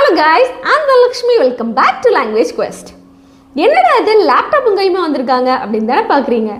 Hello guys அந்த Lakshmi welcome back to language quest என்னடா இது? லேப்டாப்பும் கையுமா வந்திருக்காங்க அப்படின்னு தானே பார்க்குறீங்க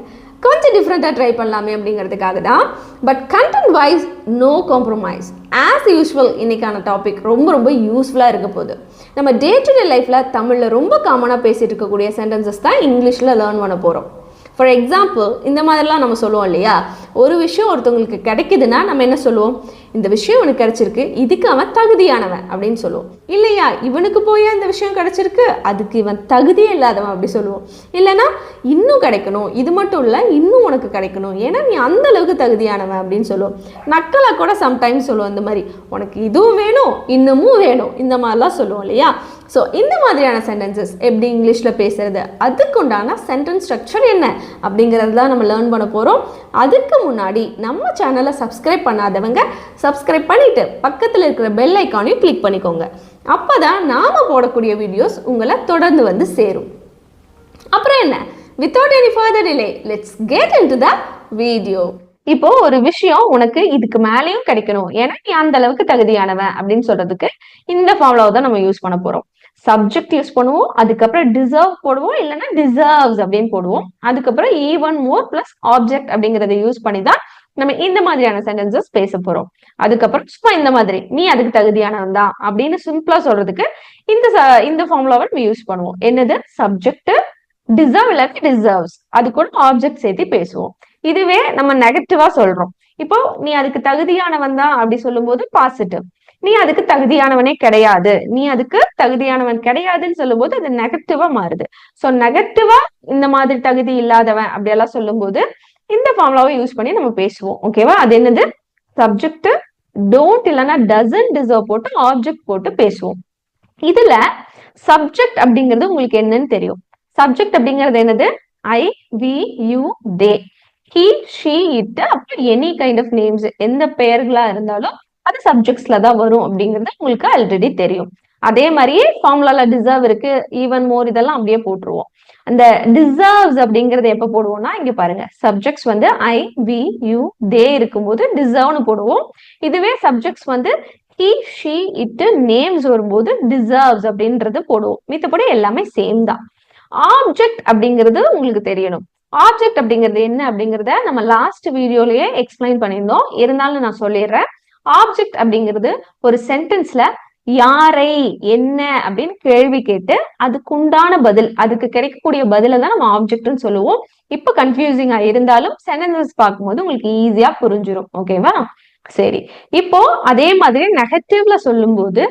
கொஞ்சம் டிஃப்ரெண்ட்டாக ட்ரை பண்ணலாமே அப்படிங்கிறதுக்காக தான். But content wise no compromise as usual இன்னைக்கான டாபிக் ரொம்ப ரொம்ப யூஸ்ஃபுல்லாக இருக்க போகுது. நம்ம டே டு டே லைஃப்பில் தமிழில் ரொம்ப காமனாக பேசிகிட்டு இருக்கக்கூடிய சென்டென்சஸ் தான் இங்கிலீஷில் லேர்ன் பண்ண போகிறோம் ஃபார் எக்ஸாம்பிள் இந்த மாதிரிலாம் நம்ம சொல்லுவோம் இல்லையா? ஒரு விஷயம் ஒருத்தவங்களுக்கு கிடைக்குதுன்னா நம்ம என்ன சொல்லுவோம்? இந்த விஷயம் உனக்கு கிடைச்சிருக்கு இதுக்கு அவன் தகுதியானவன் அப்படின்னு சொல்லுவோம். இல்லையா? இவனுக்கு போய் இந்த விஷயம் கிடைச்சிருக்கு? அதுக்கு இவன் தகுதியே இல்லாதவன் அப்படி சொல்லுவோம். இல்லைன்னா இன்னும் கிடைக்கணும். இது மட்டும் இல்லை இன்னும் உனக்கு கிடைக்கணும். ஏன்னா நீ அந்த அளவுக்கு தகுதியானவன் அப்படின்னு சொல்லுவோம். நக்கலை கூட சம்டைம்ஸ் சொல்லுவோம் இந்த மாதிரி. உனக்கு இதுவும் வேணும் இன்னமும் வேணும். இந்த மாதிரிலாம் சொல்லுவோம் இல்லையா? ஸோ இந்த மாதிரியான சென்டென்சஸ் எப்படி இங்கிலீஷில் பேசுறது? அதுக்குண்டான சென்டென்ஸ் ஸ்ட்ரக்சர் என்ன? அப்படிங்கிறது தான் நம்ம லேர்ன் பண்ண போகிறோம் அதுக்கு முன்னாடி நம்ம சேனலை சப்ஸ்கிரைப் பண்ணாதவங்க சப்ஸ்கிரைப் பண்ணிவிட்டு பக்கத்தில் இருக்கிற பெல் ஐக்கானையும் கிளிக் பண்ணிக்கோங்க. அப்போ தான் நாம் போடக்கூடிய வீடியோஸ் உங்களை தொடர்ந்து வந்து சேரும். அப்புறம் என்ன? Without any further delay let's get into the video இப்போ ஒரு விஷயம் உனக்கு இதுக்கு மேலேயும் கிடைக்கணும். ஏன்னா நீ அந்த அளவுக்கு தகுதியானவன் அப்படின்னு சொல்றதுக்கு இந்த ஃபார்முலாவை தான் நம்ம யூஸ் பண்ண போறோம். சப்ஜெக்ட் யூஸ் பண்ணுவோம் அதுக்கப்புறம் டிசர்வ் போடுவோம் இல்லைன்னா டிசர்வ்ஸ் அப்படின்னு போடுவோம். அதுக்கப்புறம் ஈவன் மோர் பிளஸ் ஆப்ஜெக்ட் அப்படிங்கறத யூஸ் பண்ணி தான் நம்ம இந்த மாதிரியான சென்டென்சஸ் பேச போறோம். அதுக்கப்புறம் சும்மா இந்த மாதிரி நீ அதுக்கு தகுதியானவன் தான் அப்படின்னு சிம்பிளா சொல்றதுக்கு இந்த இந்த ஃபார்முலாவை நம்ம யூஸ் பண்ணுவோம். என்னது? சப்ஜெக்ட் டிசர்வ் இல்லாட்டி டிசர்வ்ஸ் அது கூட ஆப்ஜெக்ட் சேர்த்து பேசுவோம். இதுவே நம்ம நெகட்டிவா சொல்றோம். இப்போ நீ அதுக்கு தகுதியானவன் தான் அப்படி சொல்லும்போது பாசிட்டிவ் நீ அதுக்கு தகுதியானவனே கிடையாது. நீ அதுக்கு தகுதியானவன் கிடையாதுன்னு சொல்லும்போது அது நெகட்டிவா மாறுது. சோ நெகட்டிவா இந்த மாதிரி தகுதி இல்லாதவன் அப்படியெல்லாம் சொல்லும்போது இந்த ஃபார்முலாவை யூஸ் பண்ணி நம்ம பேசுவோம். ஓகேவா அது என்னது? சப்ஜெக்ட் டோன்ட் இல்லைன்னா டசன் டிசர்வ் போட்டு ஆப்ஜெக்ட் போட்டு பேசுவோம். இதுல சப்ஜெக்ட் அப்படிங்கிறது உங்களுக்கு என்னன்னு தெரியும். சப்ஜெக்ட் அப்படிங்கிறது என்னது? I we you they he she it அப்புறம் எனி கைண்ட் ஆஃப் நேம்ஸ் எந்த பெயர்களா இருந்தாலும் அது சப்ஜெக்ட்ஸ்ல தான் வரும் அப்படிங்கிறது உங்களுக்கு ஆல்ரெடி தெரியும். அதே மாதிரியே ஃபார்முலால டிசர்வ் இருக்கு ஈவன் மோர் இதெல்லாம் அப்படியே போட்டுருவோம். அந்த டிசர்வ்ஸ் அப்படிங்கறது எப்ப போடுவோம்னா இங்க பாருங்க. சப்ஜெக்ட்ஸ் வந்து ஐ வி யூ தே இருக்கும்போது டிசர்வ்னு போடுவோம். இதுவே சப்ஜெக்ட்ஸ் வந்து ஹி ஷி இட்டு நேம்ஸ் வரும்போது டிசர்வ்ஸ் அப்படின்றது போடுவோம். மித்தபடி எல்லாமே சேம் தான். ஆப்ஜெக்ட் அப்படிங்கிறது உங்களுக்கு தெரியணும். ஆப்ஜெக்ட் அப்படிங்கிறது என்ன அப்படிங்கறத நம்ம லாஸ்ட் வீடியோலயே எக்ஸ்பிளைன் பண்ணியிருந்தோம். இருந்தாலும் நான் சொல்லிடுறேன். ஆப்ஜெக்ட் அப்படிங்கிறது ஒரு சென்டென்ஸ்ல யாரை என்ன அப்படின்னு கேள்வி கேட்டு அதுக்குண்டான பதில் அதுக்கு கிடைக்கக்கூடிய பதில தான் நம்ம ஆப்ஜெக்ட்னு சொல்லுவோம். இப்ப கன்ஃபியூசிங்கா இருந்தாலும் சென்டென்சஸ் பார்க்கும்போது உங்களுக்கு ஈஸியா புரிஞ்சிடும் ஓகேவா சரி. இப்போ அதே மாதிரி நெகட்டிவ்ல சொல்லும்போது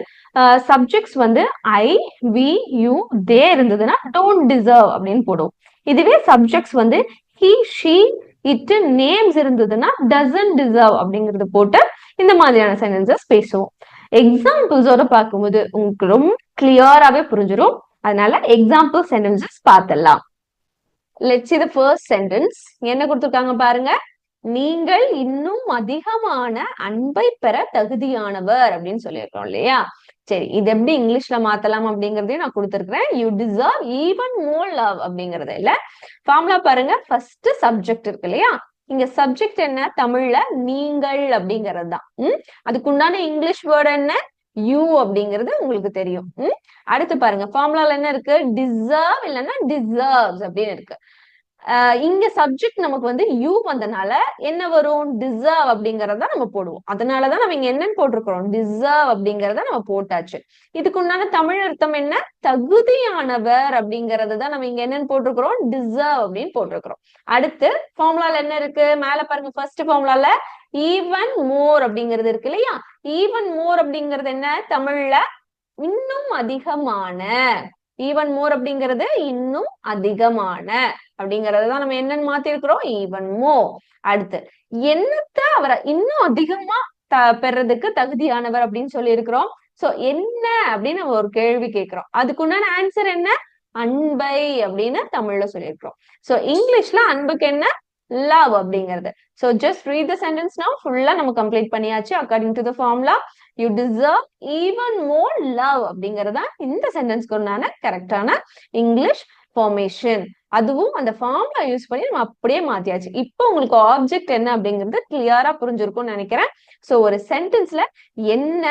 சப்ஜெக்ட்ஸ் வந்து ஐ வி யூ தே இருந்ததுன்னா டோன்ட் டிசர்வ் அப்படின்னு போடுவோம் இதுவே சப்ஜெக்ட்ஸ் வந்து ஹி ஷீ இட் நேம்ஸ் இருந்ததுன்னா டசன் டிசர்வ் அப்படிங்கறது போட்டு இந்த மாதிரியான சென்டென்சஸ் பேசுவோம். எக்ஸாம்பிள்ஸோட பார்க்கும்போது உங்களுக்கு ரொம்ப கிளியராகவே புரிஞ்சிடும் அதனால எக்ஸாம்பிள் சென்டென்சஸ் பார்த்துடலாம். லெட்ஸ் இது ஃபர்ஸ்ட் சென்டென்ஸ் என்ன கொடுத்துருக்காங்க பாருங்க? நீங்கள் இன்னும் அதிகமான அன்பை பெற தகுதியானவர் அப்படின்னு சொல்லியிருக்கோம் இல்லையா? சரி இது எப்படி இங்கிலீஷ்ல மாத்தலாம் அப்படிங்கறதையும் நான் கொடுத்துருக்கேன் you deserve even more love அப்படிங்கறது இல்ல. ஃபார்முலா பாருங்க ஃபர்ஸ்ட் சப்ஜெக்ட் இருக்கு இல்லையா? இங்க சப்ஜெக்ட் என்ன? தமிழ்ல நீங்கள் அப்படிங்கிறது தான். உம் அதுக்குண்டான இங்கிலீஷ் வேர்டு என்ன? யூ அப்படிங்கிறது உங்களுக்கு தெரியும். உம் அடுத்து பாருங்க ஃபார்முலால என்ன இருக்கு? டிசர்வ் இல்லைன்னா டிசர்வ்ஸ் அப்படின்னு இருக்கு. இங்க சப்ஜெக்ட் நமக்கு வந்து யூ வந்தனால என்ன வரும்? டிசர்வ் அப்படிங்கறத நம்ம போடுவோம். அதனாலதான் நம்ம இங்க என்னன்னு போட்டிருக்கிறோம். டிசர்வ் அப்படிங்கறத நம்ம போட்டாச்சு. இதுக்கு உண்டான தமிழ் அர்த்தம் என்ன? தகுதியானவர் அப்படிங்கறது தான் நம்ம இங்க என்னன்னு போட்டிருக்கிறோம். டிசர்வ் அப்படின்னு போட்டிருக்கிறோம். அடுத்து ஃபார்முலால என்ன இருக்கு? மேல பாருங்க ஃபர்ஸ்ட் ஃபார்முலால ஈவன் மோர் அப்படிங்கிறது இருக்கு இல்லையா? ஈவன் மோர் அப்படிங்கிறது என்ன? தமிழ்ல இன்னும் அதிகமான ஈவன் மோர் அப்படிங்கிறது இன்னும் அதிகமான. அப்படிங்கறத தான் நம்ம என்னன்னு மாத்திருக்கிறோம். ஈவன் மோ அடுத்து என்னத்த அவரை இன்னும் அதிகமா த பெறதுக்கு தகுதியானவர் அப்படின்னு சொல்லி இருக்கிறோம் சோ என்ன அப்படின்னு நம்ம ஒரு கேள்வி கேட்கிறோம். அதுக்குண்டான ஆன்சர் என்ன? அன்பை அப்படின்னு தமிழ்ல சொல்லியிருக்கிறோம். சோ இங்கிலீஷ்ல அன்புக்கு என்ன? லவ் அப்படிங்கிறது. So just read the sentence ஃபுல்லா நம்ம கம்ப்ளீட் பண்ணியாச்சு. According to the formula you deserve even more love அப்படிங்கறதா இந்த சென்டென்ஸ்க்கு உண்டான கரெக்டான இங்கிலீஷ் ஃபார்மேஷன் அதுவும் அந்த ஃபார்ம்ல யூஸ் பண்ணி நம்ம அப்படியே மாத்தியாச்சு. இப்போ உங்களுக்கு ஆப்ஜெக்ட் என்ன அப்படிங்கிறது கிளியரா புரிஞ்சிருக்கும்னு நினைக்கிறேன். சோ ஒரு சென்டென்ஸ்ல என்ன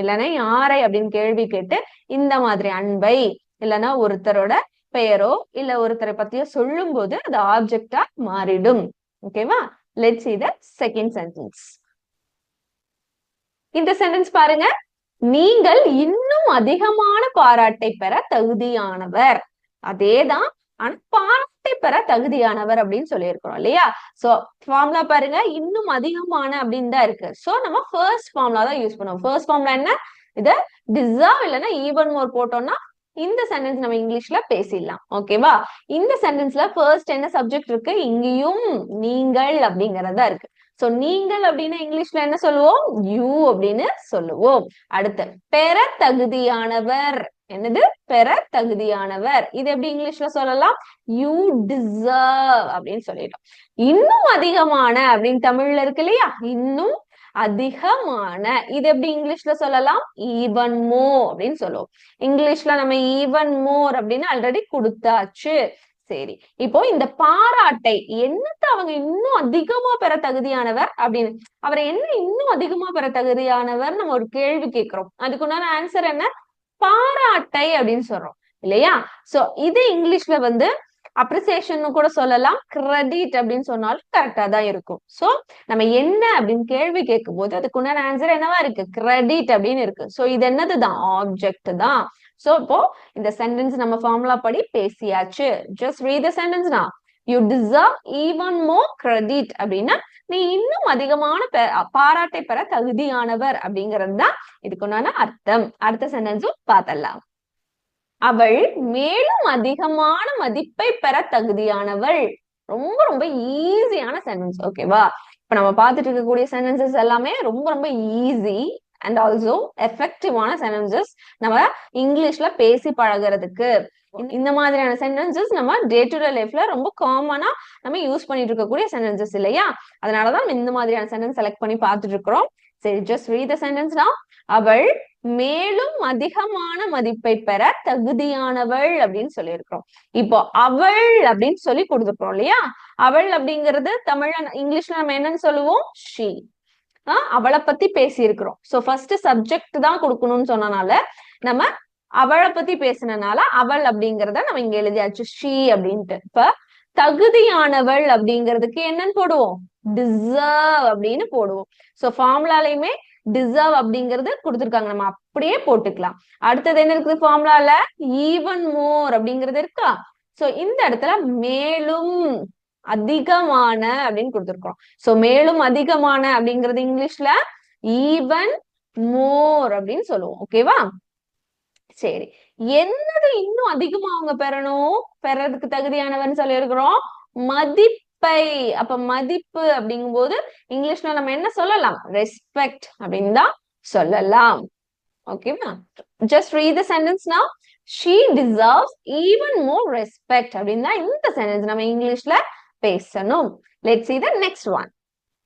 இல்லைன்னா யாரை அப்படின்னு கேள்வி கேட்டு இந்த மாதிரி அன்பை இல்லைன்னா ஒருத்தரோட பெயரோ இல்ல ஒருத்தரை பத்தியோ சொல்லும் போது அது ஆப்ஜெக்டா மாறிடும். ஓகேவா let's see the second sentence இந்த சென்டென்ஸ் பாருங்க. நீங்கள் இன்னும் அதிகமான பாராட்டை பெற தகுதியானவர். அதேதான் ஆனா பாராட்டை பெற தகுதியானவர் அப்படின்னு சொல்லியிருக்கிறோம் இல்லையா? சோ ஃபார்முலா பாருங்க. இன்னும் அதிகமான அப்படின்னு தான் இருக்கு. சோ நம்ம ஃபர்ஸ்ட் ஃபார்முலா தான் யூஸ் பண்ணுவோம். ஃபர்ஸ்ட் ஃபார்முலா என்ன? இத டிசர்வ் இல்லைன்னா ஈவன் மோர் போட்டோம்னா இந்த சென்டென்ஸ் நம்ம இங்கிலீஷ்ல பேசிடலாம். ஓகேவா இந்த சென்டென்ஸ்ல ஃபர்ஸ்ட் என்ன சப்ஜெக்ட் இருக்கு? இங்கேயும் நீங்கள் அப்படிங்கறதா இருக்கு. சோ நீங்கள் அப்படின்னா இங்கிலீஷ்ல என்ன சொல்லுவோம்? யூ அப்படின்னு சொல்லுவோம். அடுத்து பெற தகுதியானவர் என்னது? பெற தகுதியானவர் இது எப்படி இங்கிலீஷ்ல சொல்லலாம்? யூ டிசர்வ் அப்படின்னு சொல்லிட்டோம். இன்னும் அதிகமான அப்படின்னு தமிழ்ல இருக்கு இல்லையா? இன்னும் அதிகமான இது எப்படி இங்கிலீஷ்ல சொல்லலாம்? ஈவன் மோர் அப்படின்னு சொல்லுவோம். இங்கிலீஷ்ல நம்ம ஈவன் மோர் அப்படின்னு ஆல்ரெடி கொடுத்தாச்சு. சரி இப்போ இந்த பாராட்டை என்னத்த அவங்க இன்னும் அதிகமா பெற தகுதியானவர் அப்படின்னு அவரை என்ன இன்னும் அதிகமா பெற தகுதியானவர் நம்ம ஒரு கேள்வி கேட்கிறோம். அதுக்கு உண்டான ஆன்சர் என்ன? பாராட்டை அப்படின்னு சொல்றோம். இல்லையா? சோ இது இங்கிலீஷ்ல வந்து அப்ரிசியேஷன் கூட சொல்லலாம். கிரெடிட் அப்படின்னு சொன்னாலும் கரெக்டா தான் இருக்கும். சோ நம்ம என்ன அப்படின்னு கேள்வி கேட்கும் போது அதுக்குண்டான ஆன்சர் என்னவா இருக்கு? கிரெடிட் அப்படின்னு இருக்கு. சோ இது என்னதுதான் ஆப்ஜெக்ட் தான். சோ இப்போ இந்த சென்டென்ஸ் நம்ம ஃபார்முலா படி பேசியாச்சு. Just read the சென்டென்ஸ்னா you deserve even more credit அப்படின்னா நீ இன்னும் அதிகமான பாராட்டை பெற தகுதியானவர் அப்படிங்கிறது தான் இதுக்குண்டான அர்த்தம். அடுத்த சென்டென்ஸும் பார்த்தலாம் அவள் மேலும் அதிகமான மதிப்பை பெற தகுதியானவள். ரொம்ப ரொம்ப ஈஸியான சென்டென்ஸ் ஓகேவா இப்ப நம்ம பார்த்துட்டு இருக்கக்கூடிய சென்டென்சஸ் எல்லாமே ரொம்ப ரொம்ப ஈஸி அண்ட் ஆல்சோ எஃபெக்டிவான சென்டென்சஸ் நம்ம இங்கிலீஷ்ல பேசி பழகுறதுக்கு. இந்த மாதிரியான சென்டென்சஸ் நம்ம டே டு டே லைஃப்ல ரொம்ப காமனா நம்ம யூஸ் பண்ணிட்டு இருக்கக்கூடிய சென்டென்சஸ் இல்லையா? அதனாலதான் இந்த மாதிரியான சென்டென்ஸ் செலக்ட் பண்ணி பார்த்துட்டு இருக்கிறோம். சரி ஜஸ்ட் ரீட் த சென்டென்ஸ்னா அவள் மேலும் அதிகமான மதிப்பை பெற தகுதியானவள் அப்படின்னு சொல்லியிருக்கிறோம். இப்போ அவள் அப்படின்னு சொல்லி கொடுத்துருக்கோம் இல்லையா? அவள் அப்படிங்கிறது தமிழ்ல இங்கிலீஷ்ல நம்ம என்னன்னு சொல்லுவோம்? ஷீ அவளை பத்தி பேசியிருக்கிறோம். சோ ஃபர்ஸ்ட் சப்ஜெக்ட் தான் கொடுக்கணும்னு சொன்னனால நம்ம அவளை பத்தி பேசினனால அவள் அப்படிங்கறத நம்ம இங்க எழுதியாச்சு. ஷீ அப்படின்ட்டு. இப்ப தகுதியானவள் அப்படிங்கிறதுக்கு என்னன்னு போடுவோம். டிசர்வ் அப்படின்னு போடுவோம். சோ ஃபார்முலாலையுமே டிசர்வ் அப்படிங்கறது கொடுத்துருக்காங்க. நம்ம அப்படியே போட்டுக்கலாம். அடுத்தது என்ன இருக்குது ஃபார்முலால ஈவன் மோர் அப்படிங்கிறது இருக்கா? சோ இந்த இடத்துல மேலும் அதிகமான அப்படின்னு கொடுத்துருக்கோம் சோ மேலும் அதிகமான அப்படிங்கறது இங்கிலீஷ்ல ஈவன் மோர் அப்படின்னு சொல்லுவோம். ஓகேவா சரி. என்னது இன்னும் அதிகமா அவங்க பெறணும்? பெறதுக்கு தகுதியானவன்னு சொல்லியிருக்கிறோம். மதிப்பை. அப்ப மதிப்பு அப்படிங்கும் போது இங்கிலீஷ்ல நம்ம என்ன சொல்லலாம்? ரெஸ்பெக்ட் அப்படின்னு தான் சொல்லலாம். ஓகேவா just read the sentence now. She deserves even more respect அப்படின்னு தான் இந்த சென்டென்ஸ் நம்ம இங்கிலீஷ்ல பேசணும். Let see the next one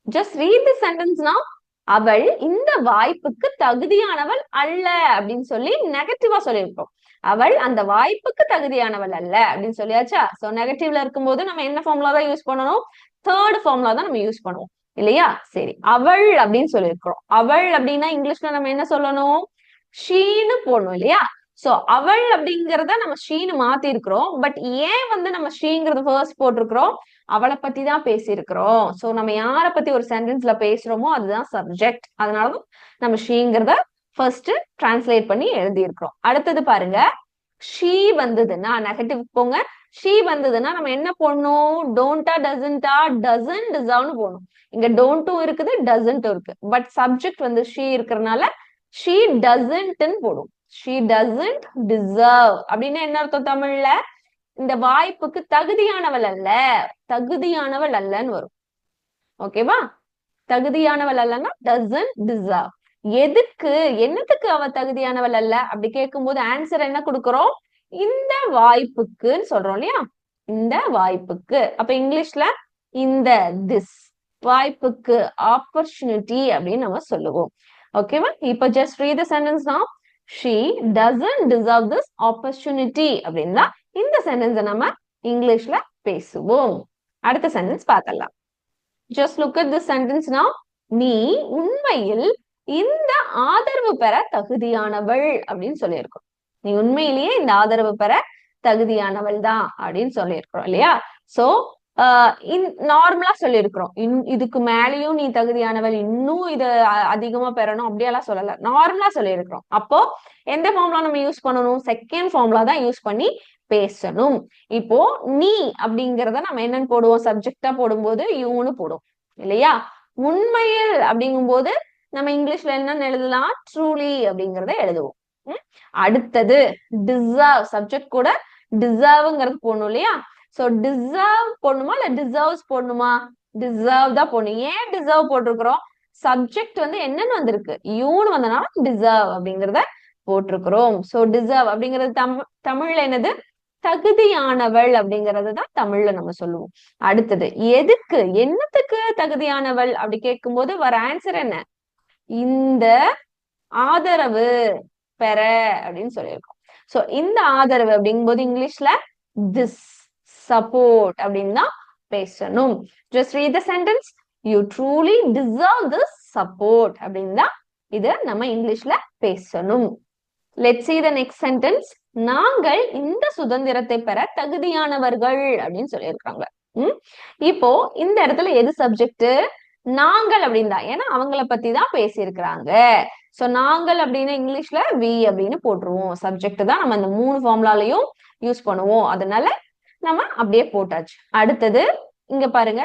just read the sentence அவள் இந்த வாய்ப்புக்கு தகுதியானவள் அல்ல அப்படின்னு சொல்லி நெகட்டிவா சொல்லியிருக்கோம். அவள் அந்த வாய்ப்புக்கு தகுதியானவள் அல்ல அப்படின்னு சொல்லியாச்சா? சோ நெகட்டிவ்ல இருக்கும்போது நம்ம என்ன ஃபார்முலா தான் யூஸ் பண்ணணும்? தேர்ட் ஃபார்முலா தான் நம்ம யூஸ் பண்ணுவோம். இல்லையா? சரி. அவள் அப்படின்னு சொல்லியிருக்கிறோம். அவள் அப்படின்னா இங்கிலீஷ்ல நம்ம என்ன சொல்லணும்? ஷீன்னு போடணும் இல்லையா? சோ அவள் அப்படிங்கறத நம்ம ஷீன்னு மாத்தி இருக்கிறோம் பட் ஏன் வந்து நம்ம ஸ்ரீங்கிறது ஃபர்ஸ்ட் போட்டிருக்கிறோம்? அவளை பத்தி தான் பேசியிருக்கிறோம். சோ நம்ம யார பத்தி ஒரு சென்டென்ஸ்ல பேசுறோமோ அதுதான் சப்ஜெக்ட் அதனாலதான் நம்ம ஷீங்கிறத ஃபர்ஸ்ட் டிரான்ஸ்லேட் பண்ணி எழுதியிருக்கிறோம். அடுத்தது பாருங்க. ஷீ வந்ததுன்னா நெகட்டிவ் போங்க. ஷீ வந்ததுன்னா நம்ம என்ன போடணும்? டோன்டா டசன்டா டசன் டிசர்வ்னு போடணும். இங்க டோன்ட்டும் இருக்குது டசன்ட்டும் இருக்கு. பட் சப்ஜெக்ட் வந்து ஷீ இருக்கிறனால ஷீ டசன்ட்னு போடும். ஷீ டசன்ட் டிசர்வ் அப்படின்னு என்ன அர்த்தம் தமிழ்ல? இந்த வாய்ப்புக்கு தகுதியானவள் அல்ல. தகுதியானவள் அல்லன்னு வரும். ஓகேவா தகுதியானவள் அல்லன்னா டசன்ட் டிசர்வ் எதுக்கு? என்னத்துக்கு அவ தகுதியானவள் அல்ல? அப்படி கேட்கும்போது ஆன்சர் என்ன கொடுக்குறோம்? இந்த வாய்ப்புக்குன்னு சொல்றோம் இல்லையா? இந்த வாய்ப்புக்கு. அப்ப இங்கிலீஷ்ல இந்த திஸ் வாய்ப்புக்கு ஆப்பர்ச்சுனிட்டி அப்படின்னு நம்ம சொல்லுவோம். ஓகேவா இப்ப ஜஸ்ட் ரீ த சென்டென்ஸ் தான் she doesn't deserve this opportunity அப்படின்னா இந்த சென்டென்ஸை நம்ம இங்கிலீஷ்ல பேசுவோம். அடுத்த சென்டென்ஸ் பார்த்தலாம் just look at this sentence now. நீ உண்மையில் இந்த ஆதரவு பெற தகுதியானவள் அப்படின்னு சொல்லியிருக்கோம். நீ உண்மையிலேயே இந்த ஆதரவு பெற தகுதியானவள் தான் அப்படின்னு சொல்லியிருக்கிறோம் இல்லையா? சோ நார்மலா சொல்லியிருக்கிறோம். இன் இதுக்கு மேலேயும் நீ தகுதியானவள் இன்னும் இது அ- அதிகமா பெறணும் அப்படியெல்லாம் சொல்லல. நார்மலா சொல்லியிருக்கிறோம். அப்போ எந்த ஃபார்ம்லா நம்ம யூஸ் பண்ணணும்? செகண்ட் ஃபார்ம்லா தான் யூஸ் பண்ணி பேசணும். இப்போ நீ அப்படிங்கறத நம்ம என்னன்னு போடுவோம்? சப்ஜெக்டா போடும்போது யூன்னு போடும். இல்லையா? உண்மையில் அப்படிங்கும்போது நம்ம இங்கிலீஷ்ல என்னன்னு எழுதலாம்? ட்ரூலி அப்படிங்கறத எழுதுவோம். அடுத்தது டிசர்வ் சப்ஜெக்ட் கூட டிசர்வ்ங்கிறது போடணும் இல்லையா? சோ டிசர்வ் போடணுமா இல்ல டிசர்வ்ஸ் போடணுமா? டிசர்வ் தான் போடணும். ஏன் டிசர்வ் போட்டிருக்கிறோம்? சப்ஜெக்ட் வந்து என்னன்னு வந்திருக்கு. யூன்னு வந்தனால டிசர்வ் அப்படிங்கறத போட்டிருக்கிறோம். சோ டிசர்வ் அப்படிங்கிறது தமிழ் தமிழ்ல என்னது? தகுதியானவள் அப்படிங்கறது தான் தமிழ்ல நம்ம சொல்லுவோம். அடுத்தது எதுக்கு? என்னத்துக்கு தகுதியானவள் அப்படி கேட்கும்போது வர ஆன்சர் என்ன? இந்த ஆதரவு பெற அப்படின்னு சொல்லியிருக்கோம். சோ இந்த ஆதரவு அப்படிங்கும்போது இங்கிலீஷ்ல திஸ் சப்போர்ட் அப்படின்னு தான் பேசணும். Just read the sentence you truly deserve this support அப்படின்னு தான் இது நம்ம இங்கிலீஷ்ல பேசணும். Let see the next sentence. நாங்கள் இந்த சுதந்திரத்தை பெற தகுதியானவர்கள் அப்படின்னு சொல்லியிருக்காங்க. இப்போ இந்த இடத்துல எது சப்ஜெக்ட் நாங்கள் அப்படின்னு தான். ஏன்னா அவங்கள பத்தி தான் பேசியிருக்கிறாங்க. சோ நாங்கள் அப்படின்னு இங்கிலீஷ்ல வி அப்படின்னு போட்டுருவோம். சப்ஜெக்ட் தான் நம்ம இந்த மூணு ஃபார்முலாலையும் யூஸ் பண்ணுவோம். அதனால நம்ம அப்படியே போட்டாச்சு. அடுத்தது இங்க பாருங்க.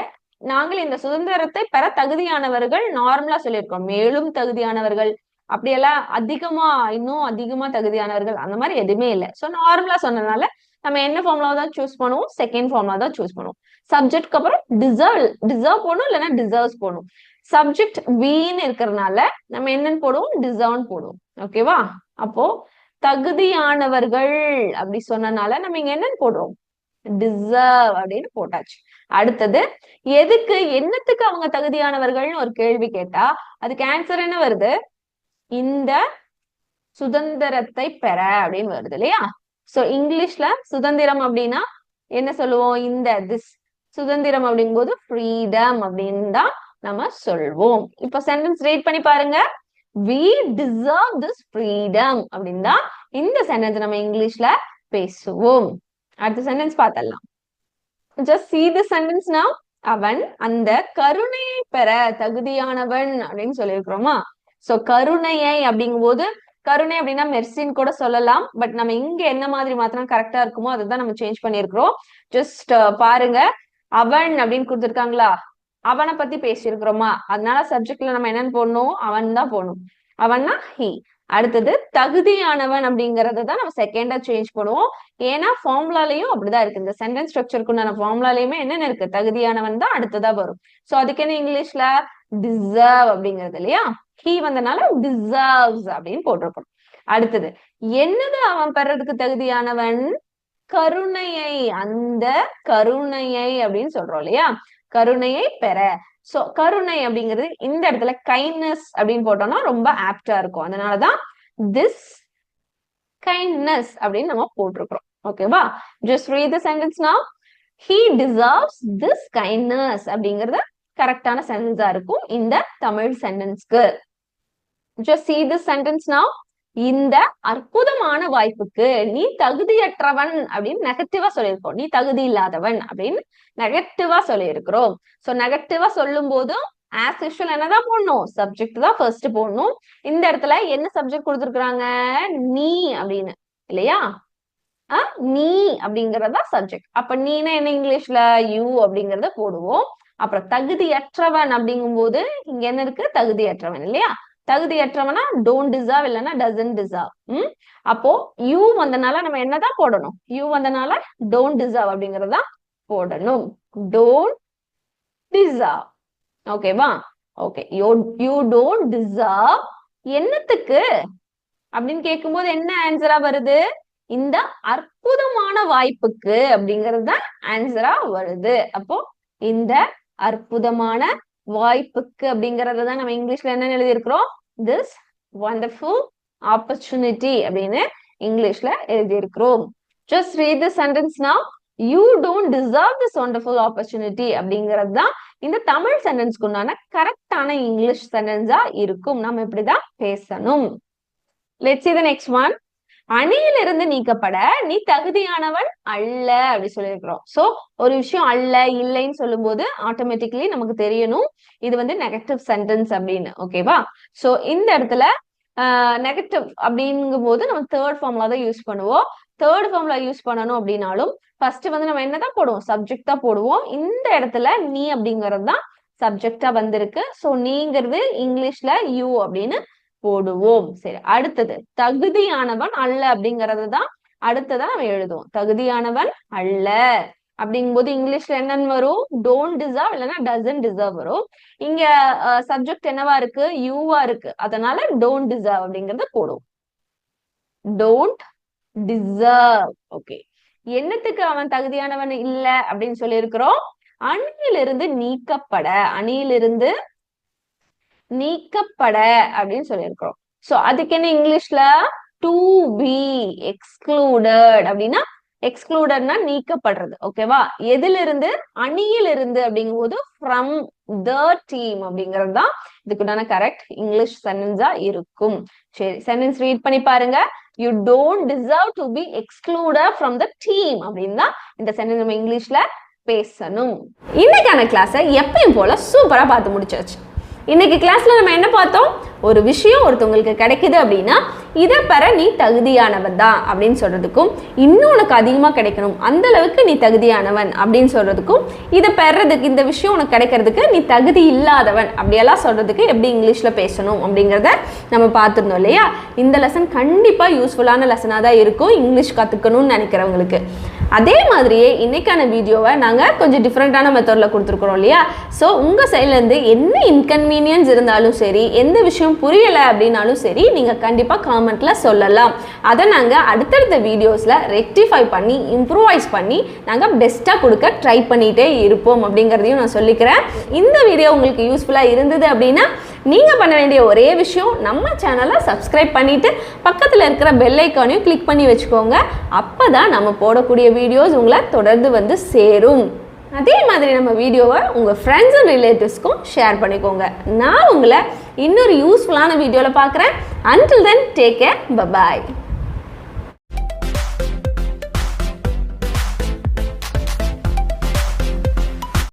நாங்கள் இந்த சுதந்திரத்தை பெற தகுதியானவர்கள் நார்மலா சொல்லியிருக்கோம். மேலும் தகுதியானவர்கள் அப்படியெல்லாம் அதிகமா இன்னும் அதிகமா தகுதியானவர்கள் அந்த மாதிரி எதுவுமே இல்லை. சோ நார்மலா சொன்னதுனால நம்ம என்ன ஃபார்ம்ல தான் சூஸ் பண்ணுவோம்? செகண்ட் ஃபார்ம்ல தான் சூஸ் பண்ணுவோம். சப்ஜெக்ட்க்கு அப்புறம் டிசர்வ் டிசர்வ் போடணும் இல்லைன்னா டிசர்வ்ஸ் போடணும். சப்ஜெக்ட் வீன்னு இருக்கிறதுனால நம்ம என்னன்னு போடுவோம்? டிசர்வ்னு போடுவோம். ஓகேவா அப்போ தகுதியானவர்கள் அப்படி சொன்னனால நம்ம இங்க என்னன்னு போடுறோம்? டிசர்வ் அப்படின்னு போட்டாச்சு. அடுத்தது எதுக்கு என்னத்துக்கு அவங்க தகுதியானவர்கள்னு ஒரு கேள்வி கேட்டா அதுக்கு ஆன்சர் என்ன வருது? இந்த சுதந்திரத்தை பெற அப்படின்னு வருது இல்லையா? சோ இங்கிலீஷ்ல சுதந்திரம் அப்படின்னா என்ன சொல்லுவோம்? இந்த திஸ் சுதந்திரம் அப்படிங்கும்போது ஃப்ரீடம் அப்படின்னு தான் நம்ம சொல்வோம். இப்ப சென்டென்ஸ் ரீட் பண்ணி பாருங்க. வி டிசர்வ் திஸ் ஃப்ரீடம் அப்படின்னு தான் இந்த சென்டென்ஸ் நம்ம இங்கிலீஷ்ல பேசுவோம். அடுத்த சென்டென்ஸ் பார்த்தலாம் ஜஸ்ட் சி தி சென்டென்ஸ்னா அவன் அந்த கருணையை பெற தகுதியானவன் அப்படின்னு சொல்லியிருக்கிறோமா? சோ கருணையை அப்படிங்கும் போது கருணை அப்படின்னா மெர்சின்னு கூட சொல்லலாம். பட் நம்ம இங்க என்ன மாதிரி மாத்திரம் கரெக்டா இருக்குமோ அதைதான் நம்ம சேஞ்ச் பண்ணிருக்கிறோம் ஜஸ்ட் uh, பாருங்க. அவன் அப்படின்னு கொடுத்துருக்காங்களா? அவனை பத்தி பேசியிருக்கிறோமா? அதனால சப்ஜெக்ட்ல நம்ம என்னன்னு போடணும்? அவன் தான் போடணும். அவன்னா ஹி அடுத்தது தகுதியானவன் அப்படிங்கறத தான் நம்ம செகண்டா சேஞ்ச் பண்ணுவோம். ஏன்னா ஃபார்முலாலையும் அப்படிதான் இருக்கு. இந்த சென்டென்ஸ் ஸ்ட்ரக்சருக்குண்டான ஃபார்முலாலையுமே என்னென்ன இருக்கு? தகுதியானவன் தான் அடுத்ததா வரும். சோ அதுக்கு என்ன இங்கிலீஷ்ல டிசர்வ் அப்படிங்கிறது இல்லையா? ஹீ வந்தனால டிசர்வ்ஸ் அப்படின்னு போட்டிருக்கணும். அடுத்தது என்னது அவன் பெறதுக்கு தகுதியானவன்? கருணையை. அந்த கருணையை அப்படின்னு சொல்றோம் இல்லையா? கருணையை பெற. சோ கருணை அப்படிங்கிறது இந்த இடத்துல கைண்ட்னஸ் அப்படின்னு போட்டோம்னா ரொம்ப ஆப்டா இருக்கும். அதனாலதான் திஸ் கைண்ட்னஸ் அப்படின்னு நம்ம போட்டிருக்கிறோம். ஓகேவா ஜஸ்ட் ரீட் த சென்டென்ஸ் நான் ஹீ டிசர்வ்ஸ் திஸ் கைண்ட்னஸ் அப்படிங்கறது கரெக்டான சென்டென்ஸா இருக்கும் இந்த தமிழ் சென்டென்ஸ்க்கு ஜஸ்ட் சி திஸ் சென்டென்ஸ் நான் இந்த அற்புதமான வாய்ப்புக்கு நீ தகுதியற்றவன் அப்படின்னு நெகட்டிவா சொல்லியிருக்கோம். நீ தகுதி இல்லாதவன் அப்படின்னு நெகட்டிவா சொல்லியிருக்கிறோம். சோ நெகட்டிவா சொல்லும் போதும் ஆஸ் யூஷுவல் என்னதான் போடணும்? சப்ஜெக்ட் தான் ஃபர்ஸ்ட் போடணும். இந்த இடத்துல என்ன சப்ஜெக்ட் கொடுத்துருக்குறாங்க? நீ அப்படின்னு. இல்லையா? நீ அப்படிங்கறதா சப்ஜெக்ட் அப்ப நீனா என்ன இங்கிலீஷ்ல? யூ அப்படிங்கறத போடுவோம். அப்புறம் தகுதியற்றவன் அப்படிங்கும்போது இங்க என்ன இருக்கு? தகுதியற்றவன் இல்லையா? தகுதியற்றவனா டோன்ட் டிசர்வ் இல்லைன்னா டசன்ட் டிசர்வ் ம்? அப்போ யூ வந்தனால நம்ம என்னதான் போடணும்? யூ வந்தனால டோன்ட் டிசர்வ் அப்படிங்கறதா போடணும். டோன்ட் டிசர்வ் ஓகேவா okay you you don't deserve என்னத்துக்கு? அப்படின்னு கேட்கும்போது என்ன ஆன்சரா வருது? இந்த அற்புதமான வாய்ப்புக்கு அப்படிங்கிறது தான் ஆன்சரா வருது. அப்போ இந்த அற்புதமான வாய்ப்புக்கு அப்படிங்கறத தான் நம்ம இங்கிலீஷ்ல என்ன எழுதியிருக்கிறோம்? திஸ் வண்டர்ஃபுல் ஆப்பர்ச்சுனிட்டி அப்படின்னு இங்கிலீஷ்ல எழுதியிருக்கிறோம். Just read the sentence now you don't deserve this wonderful opportunity அப்படிங்கிறது தான் இந்த தமிழ் சென்டென்ஸ்க்கு உண்டான கரெக்டான இங்கிலீஷ் சென்டென்ஸா இருக்கும். நம்ம இப்படிதான் பேசணும். Let's see the next one அணியிலிருந்து நீக்கப்பட நீ தகுதியானவன் அல்ல அப்படி சொல்லியிருக்கிறோம். சோ ஒரு விஷயம் அல்ல இல்லைன்னு சொல்லும்போது ஆட்டோமேட்டிக்லி நமக்கு தெரியணும். இது வந்து நெகட்டிவ் சென்டென்ஸ் அப்படின்னு ஓகேவா சோ இந்த இடத்துல நெகட்டிவ் அப்படிங்கும் போது நம்ம தேர்ட் ஃபார்ம்ல தான் யூஸ் பண்ணுவோம். தேர்ட் ஃபார்ம்ல யூஸ் பண்ணணும் அப்படின்னாலும் ஃபர்ஸ்ட் வந்து நம்ம என்னதான் போடுவோம்? சப்ஜெக்ட் தான் போடுவோம். இந்த இடத்துல நீ அப்படிங்கிறது தான் சப்ஜெக்டா வந்திருக்கு. சோ நீங்கிறது இங்கிலீஷ்ல யூ அப்படின்னு போடுவோம். சரி அடுத்தது தகுதியானவன் அல்ல அப்படிங்கறது தான் அடுத்ததா நம்ம எழுதுவோம். தகுதியானவன் அல்ல அப்படிங்கும்போது இங்கிலீஷ்ல என்னன்னு வரும்? டோன்ட் டிசர்வ் இல்லைன்னா டசன்ட் டிசர்வ் வரும். இங்க சப்ஜெக்ட் என்னவா இருக்கு? யூவா இருக்கு. அதனால டோன்ட் டிசர்வ் அப்படிங்கறத போடுவோம். டோன்ட் டிசர்வ் ஓகே என்னத்துக்கு அவன் தகுதியானவன் இல்ல அப்படின்னு சொல்லி இருக்கிறோம் அணியிலிருந்து நீக்கப்பட. அணியிலிருந்து நீக்கப்பட அப்படின்னு சொல்லியிருக்கிறோம். சோ அதுக்கு என்ன இங்கிலீஷ்ல? டு பி எக்ஸ்க்ளூடட் அப்படின்னா எக்ஸ்க்ளூடட்னா நீக்கப்படுறது. ஓகேவா எதுல இருந்து அணியில இருந்து அப்படிங்கும் போது ஃப்ரம் த டீம் அப்படிங்கிறது தான் இதுக்குண்டான கரெக்ட் இங்கிலீஷ் சென்டென்ஸா இருக்கும். சரி சென்டென்ஸ் ரீட் பண்ணி பாருங்க. You don't deserve to be excluded from the team அப்படின்னு தான் இந்த சென்டென்ஸ் நம்ம இங்கிலீஷ்ல பேசணும். இன்னைக்கான கிளாஸை எப்பயும் போல சூப்பரா பார்த்து முடிச்சாச்சு. இன்னைக்கு கிளாஸ்ல நம்ம என்ன பார்த்தோம்? ஒரு விஷயம் ஒருத்தவங்களுக்கு கிடைக்குது அப்படின்னா இதை பெற நீ தகுதியானவன் தான் அப்படின்னு சொல்றதுக்கும் இன்னும் உனக்கு அதிகமாக கிடைக்கணும். அந்த அளவுக்கு நீ தகுதியானவன் அப்படின்னு சொல்றதுக்கும் இதை பெறதுக்கு இந்த விஷயம் உனக்கு கிடைக்கிறதுக்கு நீ தகுதி இல்லாதவன் அப்படியெல்லாம் சொல்றதுக்கு எப்படி இங்கிலீஷ்ல பேசணும் அப்படிங்கிறத நம்ம பார்த்துருந்தோம் இல்லையா? இந்த லெசன் கண்டிப்பாக யூஸ்ஃபுல்லான லெசனாக தான் இருக்கும். இங்கிலீஷ் கற்றுக்கணும்னு நினைக்கிறவங்களுக்கு. அதே மாதிரியே இன்னைக்கான வீடியோவை நாங்கள் கொஞ்சம் டிஃப்ரெண்ட்டான மெத்தடில் கொடுத்துருக்குறோம் இல்லையா? ஸோ உங்கள் சைட்லேருந்து என்ன இன்கன்வீனியன்ஸ் இருந்தாலும் சரி எந்த விஷயம் புரியலை அப்படின்னாலும் சரி நீங்கள் கண்டிப்பாக காமெண்ட்டில் சொல்லலாம். அதை நாங்கள் அடுத்தடுத்த வீடியோஸில் ரெக்டிஃபை பண்ணி இம்ப்ரூவைஸ் பண்ணி நாங்கள் பெஸ்ட்டாக கொடுக்க ட்ரை பண்ணிகிட்டே இருப்போம் அப்படிங்கிறதையும் நான் சொல்லிக்கிறேன். இந்த வீடியோ உங்களுக்கு யூஸ்ஃபுல்லாக இருந்தது அப்படின்னா நீங்கள் பண்ண வேண்டிய ஒரே விஷயம் நம்ம சேனலை சப்ஸ்கிரைப் பண்ணிவிட்டு பக்கத்தில் இருக்கிற பெல் ஐக்கானையும் கிளிக் பண்ணி வச்சுக்கோங்க. அப்போ தான் நம்ம போடக்கூடிய வீடியோஸ் உங்களை தொடர்ந்து வந்து சேரும். அதே மாதிரி நம்ம வீடியோவை உங்கள் ஃப்ரெண்ட்ஸ் அண்ட் ரிலேட்டிவ்ஸ்க்கும் ஷேர் பண்ணிக்கோங்க. நான் உங்களை இன்னொரு யூஸ்ஃபுல்லான வீடியோவில் பார்க்குறேன். Until then take care bye bye